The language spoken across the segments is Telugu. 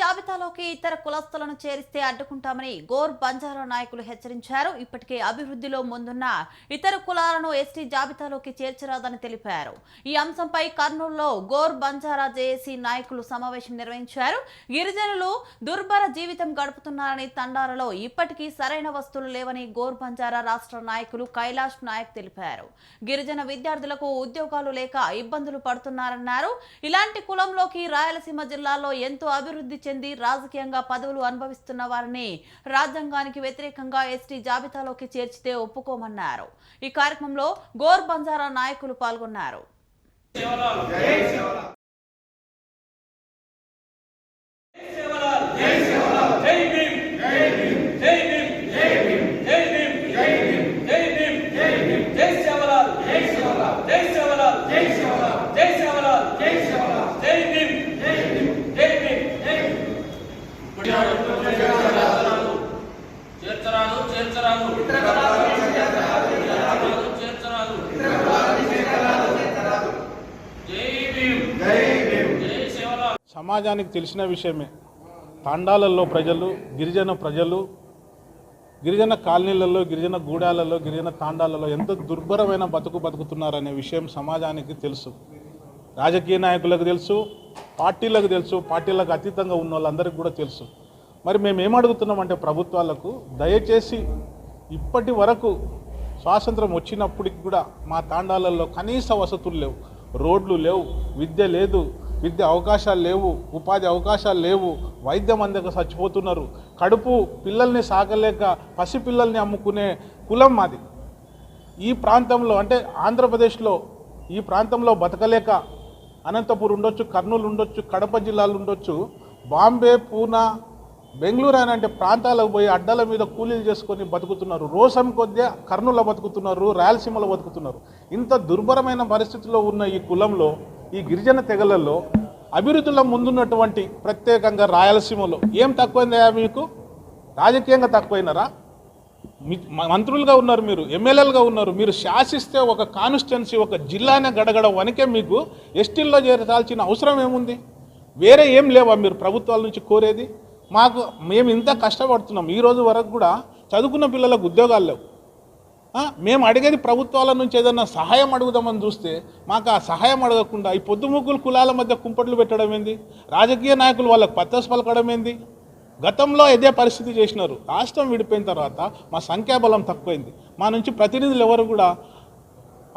జాబితాలోకి ఇతర కులస్తులను చేరిస్తే అడ్డుకుంటామని గోర్ బంజారా నాయకులు హెచ్చరించారు. ఇప్పటికే అభివృద్ధిలో ముందున్న ఇతర కులాలను ఎస్టీ జాబితాలోకి చేర్చరాదని తెలిపారు. ఈ అంశంపై కర్నూలులో గోర్ బంజారా జేఏసీ నాయకులు సమావేశం నిర్వహించారు. గిరిజనులు దుర్భర జీవితం గడుపుతున్నారని తండాలలో ఇప్పటికీ సరైన వస్తువులు లేవని గోర్ బంజారా రాష్ట్ర నాయకులు కైలాష్ నాయక్ తెలిపారు. గిరిజన విద్యార్థులకు ఉద్యోగాలు లేక ఇబ్బందులు పడుతున్నారన్నారు. ఇలాంటి కులంలోకి రాయలసీమ జిల్లాలో ఎంతో అభివృద్ధి చెంది రాజకీయంగా పదవులు అనుభవిస్తున్న వారిని రాజ్యాంగానికి వ్యతిరేకంగా ఎస్టీ జాబితాలోకి చేర్చితే ఒప్పుకోమన్నారు. ఈ కార్యక్రమంలో గోర్ బంజారా నాయకులు పాల్గొన్నారు. జై చేర్చరాదు చేర్చరాదు. చేర్చరాదు సమాజానికి తెలిసిన విషయమే. తాండాలలో ప్రజలు గిరిజన ప్రజలు గిరిజన కాలనీలలో గిరిజన గూడాలలో గిరిజన తాండాలలో ఎంత దుర్భరమైన బతుకు బతుకుతున్నారనే విషయం సమాజానికి తెలుసు. రాజకీయ నాయకులకు తెలుసు పార్టీలకు తెలుసు పార్టీలకు అతీతంగా ఉన్న వాళ్ళందరికీ కూడా తెలుసు. మరి మేము ఏమడుగుతున్నామంటే ప్రభుత్వాలకు దయచేసి ఇప్పటి వరకు స్వాతంత్రం వచ్చినప్పటికి కూడా మా తాండాలలో కనీస వసతులు లేవు. రోడ్లు లేవు విద్య లేదు విద్య అవకాశాలు లేవు ఉపాధి అవకాశాలు లేవు వైద్యం అందక చచ్చిపోతున్నారు. కడుపు పిల్లల్ని సాగలేక పసిపిల్లల్ని అమ్ముకునే కులం మాది. ఈ ప్రాంతంలో అంటే ఆంధ్రప్రదేశ్లో ఈ ప్రాంతంలో బతకలేక అనంతపూర్ ఉండొచ్చు కర్నూలు ఉండొచ్చు కడప జిల్లాలు ఉండొచ్చు బాంబే పూనా బెంగళూరు అని అంటే ప్రాంతాలకు పోయి అడ్డల మీద కూలీలు చేసుకొని బతుకుతున్నారు. రోసం కొద్దిగా కర్నూలు బతుకుతున్నారు రాయలసీమలో బతుకుతున్నారు. ఇంత దుర్భరమైన పరిస్థితిలో ఉన్న ఈ కులంలో ఈ గిరిజన తెగలలో అభివృద్ధిలో ముందున్నటువంటి ప్రత్యేకంగా రాయలసీమలో ఏం తక్కువైందా మీకు? రాజకీయంగా తక్కువైనారా? మీ- మంత్రులుగా ఉన్నారు మీరు ఎమ్మెల్యేలుగా ఉన్నారు. మీరు శాసిస్తే ఒక కాన్స్టిట్యున్సీ ఒక జిల్లానే గడగడ వనికే మీకు ఎస్టీల్లో చేరాల్సిన అవసరం ఏముంది? వేరే ఏం లేవా మీరు ప్రభుత్వాల నుంచి కోరేది? మాకు మేము ఇంత కష్టపడుతున్నాం. ఈ రోజు వరకు కూడా చదువుకున్న పిల్లలకు ఉద్యోగాలు లేవు. మేము అడిగేది ప్రభుత్వాల నుంచి ఏదన్నా సహాయం అడుగుదామని చూస్తే మాకు ఆ సహాయం అడగకుండా ఈ పొద్దుముగ్గులు కులాల మధ్య కుంపట్లు పెట్టడం ఏంది? రాజకీయ నాయకులు వాళ్ళకి పత్రస్ పలకడం ఏంది? గతంలో ఇదే పరిస్థితి చేసినారు. రాష్ట్రం విడిపోయిన తర్వాత మా సంఖ్యాబలం తక్కువైంది. మా నుంచి ప్రతినిధులు ఎవరు కూడా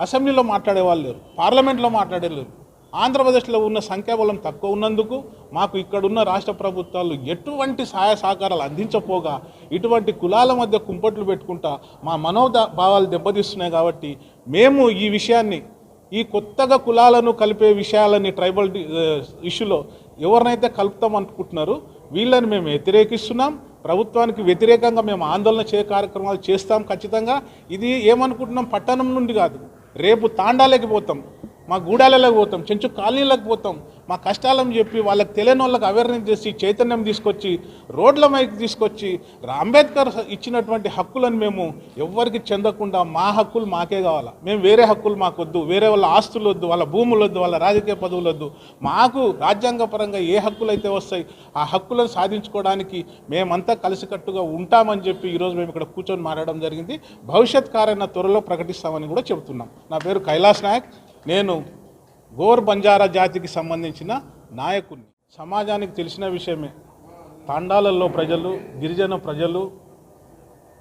అసెంబ్లీలో మాట్లాడేవాళ్ళు లేరు. పార్లమెంట్లో మాట్లాడేలేరు ఆంధ్రప్రదేశ్లో ఉన్న సంఖ్యాబలం తక్కువ ఉన్నందుకు మాకు ఇక్కడున్న రాష్ట్ర ప్రభుత్వాలు ఎటువంటి సహాయ సహకారాలు అందించపోగా ఇటువంటి కులాల మధ్య కుంపట్లు పెట్టుకుంటా మా మనోభావాలు దెబ్బతీస్తున్నాయి కాబట్టి మేము ఈ విషయాన్ని ఈ కొత్తగా కులాలను కలిపే విషయాలని ట్రైబల్ ఇష్యూలో ఎవరినైతే కలుపుతాం అనుకుంటున్నారో వీళ్ళని మేము వ్యతిరేకిస్తున్నాం. ప్రభుత్వానికి వ్యతిరేకంగా మేము ఆందోళన చేయ కార్యక్రమాలు చేస్తాం ఖచ్చితంగా. ఇది ఏమనుకుంటున్నాం? పట్టణం నుండి కాదు. రేపు తాండాలేకి పోతాం. మా గూడాలలోకి పోతాం చెంచు కాలనీలకు పోతాం. మా కష్టాలను చెప్పి వాళ్ళకి తెలియని వాళ్ళకి అవేర్నెస్ చేసి చైతన్యం తీసుకొచ్చి రోడ్ల మైకి తీసుకొచ్చి రా- అంబేద్కర్ ఇచ్చినటువంటి హక్కులను మేము ఎవ్వరికి చెందకుండా మా హక్కులు మాకే కావాలా? మేము వేరే హక్కులు మాకొద్దు వేరే వాళ్ళ ఆస్తులు వద్దు వాళ్ళ భూములు వద్దు వాళ్ళ రాజకీయ పదవులు వద్దు. మాకు రాజ్యాంగపరంగా ఏ హక్కులు అయితే వస్తాయి ఆ హక్కులను సాధించుకోవడానికి మేమంతా కలిసికట్టుగా ఉంటామని చెప్పి ఈరోజు మేము ఇక్కడ కూర్చొని మాట్లాడడం జరిగింది. భవిష్యత్ కార్యాన్ని త్వరలో ప్రకటిస్తామని కూడా చెబుతున్నాం. నా పేరు కైలాస్ నాయక్. నేను గోర్ బంజారా జాతికి సంబంధించిన నాయకుడిని సమాజానికి తెలిసిన విషయమే. తాండాలలో ప్రజలు గిరిజన ప్రజలు